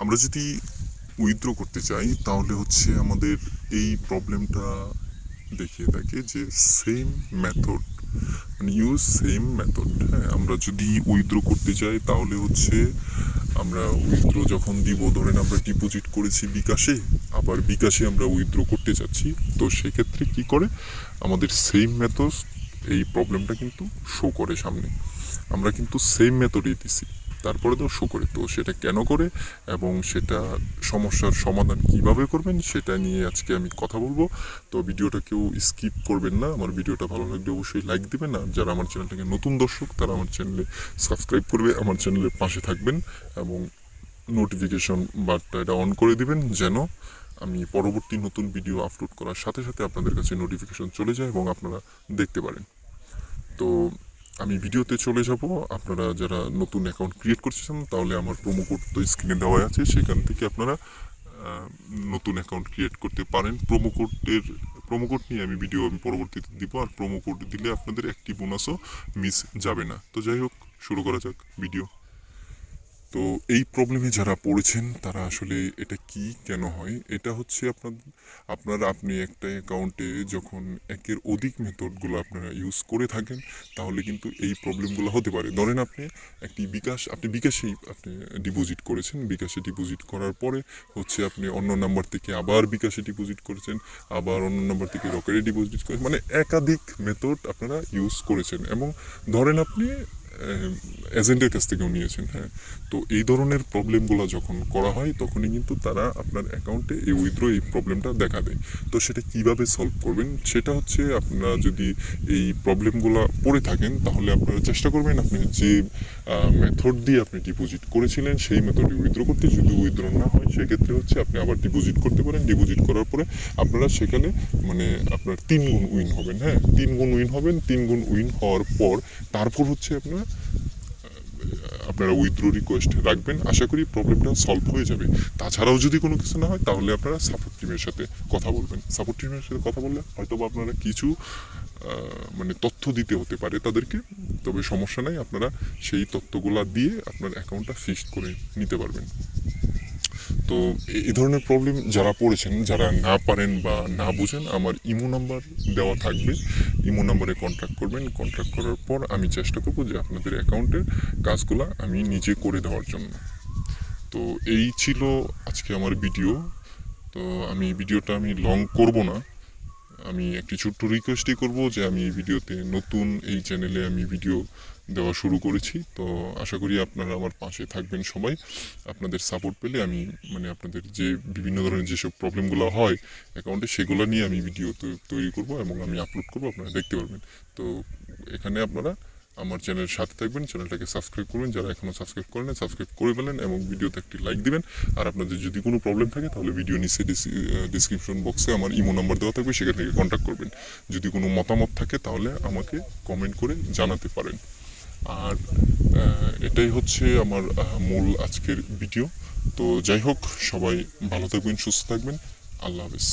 আমরা যদি উইথড্র করতে চাই, তাহলে হচ্ছে আমাদের এই প্রবলেমটা দেখিয়ে থাকে যে সেম মেথড মানে ইউজ সেম মেথড হ্যাঁ আমরা যদি উইথড্র করতে চাই, তাহলে হচ্ছে আমরা উইথড্র যখন দিব, ধরেন আমরা ডিপোজিট করেছি বিকাশে, আবার বিকাশে আমরা উইথড্র করতে চাচ্ছি, তো সেক্ষেত্রে কি করে? আমাদের সেম মেথড এই প্রবলেমটা কিন্তু শো করে সামনে। আমরা কিন্তু সেম মেথডই দিছি। তারপরে তো শো করে। তো সেটা কেন করে এবং সেটা সমস্যার সমাধান কীভাবে করবেন সেটা নিয়ে আজকে আমি কথা বলব। তো ভিডিওটা কেউ স্কিপ করবেন না। আমার ভিডিওটা ভালো লাগলে অবশ্যই লাইক দিবেন। আর যারা আমার চ্যানেলটাকে নতুন দর্শক, তারা আমার চ্যানেলে সাবস্ক্রাইব করবে, আমার চ্যানেলের পাশে থাকবেন এবং নোটিফিকেশন বারটা এটা অন করে দিবেন যেন আমি পরবর্তী নতুন ভিডিও আপলোড করার সাথে সাথে আপনাদের কাছে নোটিফিকেশন চলে যায় এবং আপনারা দেখতে পারেন। তো আমি ভিডিওতে চলে যাব। আপনারা যারা নতুন অ্যাকাউন্ট ক্রিয়েট করছেন তাহলে আমার প্রোমো কোড তো স্ক্রিনে দেওয়া আছে। সেখান থেকে আপনারা নতুন অ্যাকাউন্ট ক্রিয়েট করতে পারেন। প্রোমো কোডের প্রোমো কোড নিয়ে আমি ভিডিও আমি পরবর্তীতে দিব। আর প্রোমো কোড দিলে আপনাদের একটি বোনাসও মিস যাবে না। তো যাই হোক, শুরু করা যাক ভিডিও তো এই প্রবলেমে যারা পড়েছেন, তারা আসলে এটা কি কেন হয়? এটা হচ্ছে আপনার আপনার আপনি একটা অ্যাকাউন্টে যখন একের অধিক মেথডগুলো আপনারা ইউজ করে থাকেন, তাহলে কিন্তু এই প্রবলেমগুলো হতে পারে। ধরেন আপনি একটি বিকাশ, আপনি বিকাশেই আপনি ডিপোজিট করেছেন। বিকাশে ডিপোজিট করার পরে হচ্ছে আপনি অন্য নাম্বার থেকে আবার বিকাশে ডিপোজিট করেছেন, আবার অন্য নাম্বার থেকে রকেটে ডিপোজিট করেছেন। মানে একাধিক মেথড আপনারা ইউজ করেছেন। এবং ধরেন আপনি এজেন্টের কাছ থেকেও নিয়েছেন হ্যাঁ। তো এই ধরনের প্রবলেমগুলো যখন করা হয়, তখনই কিন্তু তারা আপনার অ্যাকাউন্টে এই উইথড্র এই প্রবলেমটা দেখা দেয় তো সেটা কীভাবে সলভ করবেন, সেটা হচ্ছে আপনারা যদি এই প্রবলেমগুলো পড়ে থাকেন, তাহলে আপনারা চেষ্টা করবেন আপনি যে মেথড দিয়ে আপনি ডিপোজিট করেছিলেন, সেই মেথডে উইথড্র করতে। যদি উইথড্র না হয়, সেক্ষেত্রে হচ্ছে আপনি আবার ডিপোজিট করতে পারেন। ডিপোজিট করার পরে আপনারা সেখানে মানে আপনার তিন গুণ উইন হবেন হ্যাঁ। তিন গুণ উইন হবেন, তিন গুণ উইন হওয়ার পর, তারপর হচ্ছে আপনারা আপনারা উইথড্রো রিকোয়েস্ট রাখবেন। আশা করি প্রবলেমটা সলভ হয়ে যাবে। তাছাড়াও যদি কোনো কিছু না হয়, তাহলে আপনারা সাপোর্ট টিমের সাথে কথা বলবেন। সাপোর্ট টিমের সাথে কথা বললে হয়তো আপনারা কিছু মানে তথ্য দিতে হতে পারে তাদেরকে। তবে সমস্যা নাই, আপনারা সেই তথ্যগুলো দিয়ে আপনার অ্যাকাউন্টটা ফিক্সড করে নিতে পারবেন। তো এই ধরনের প্রবলেম যারা পড়েছেন, যারা না পারেন বা না বুঝেন, আমার ইমো নাম্বার দেওয়া থাকবে। ইমো নাম্বারে কন্ট্যাক্ট করবেন। কন্ট্যাক্ট করার পর আমি চেষ্টা করব যে আপনাদের অ্যাকাউন্টের কাজগুলো আমি নিজে করে দেওয়ার জন্য। তো এই ছিল আজকে আমার ভিডিও তো আমি ভিডিওটা আমি লং করব না। আমি একটি ছোট্ট রিকোয়েস্টই করব যে আমি এই ভিডিওতে নতুন এই চ্যানেলে আমি ভিডিও দেওয়া শুরু করেছি। তো আশা করি আপনারা আমার পাশে থাকবেন সবাই। আপনাদের সাপোর্ট পেলে আমি মানে আপনাদের যে বিভিন্ন ধরনের যেসব প্রবলেমগুলো হয় অ্যাকাউন্টে সেগুলো নিয়ে আমি ভিডিও তৈরি করব এবং আমি আপলোড করব, আপনারা দেখতে পারবেন। তো এখানে আপনারা আমার চ্যানেলের সাথে থাকবেন চ্যানেলটাকে সাবস্ক্রাইব করবেন যারা এখনও সাবস্ক্রাইব করেন সাবস্ক্রাইব করে ফেলেন এবং ভিডিওতে একটি লাইক দিবেন। আর আপনাদের যদি কোনো প্রবলেম থাকে, তাহলে ভিডিও নিচে ডিসক্রিপশন বক্সে আমার ইমো নাম্বার দেওয়া থাকবে, সেখান থেকে কন্ট্যাক্ট করবেন। যদি কোনো মতামত থাকে, তাহলে আমাকে কমেন্ট করে জানাতে পারেন। আর এটাই হচ্ছে আমার মূল আজকের ভিডিও তো যাই হোক, সবাই ভালো থাকবেন, সুস্থ থাকবেন। আল্লাহ হাফেজ।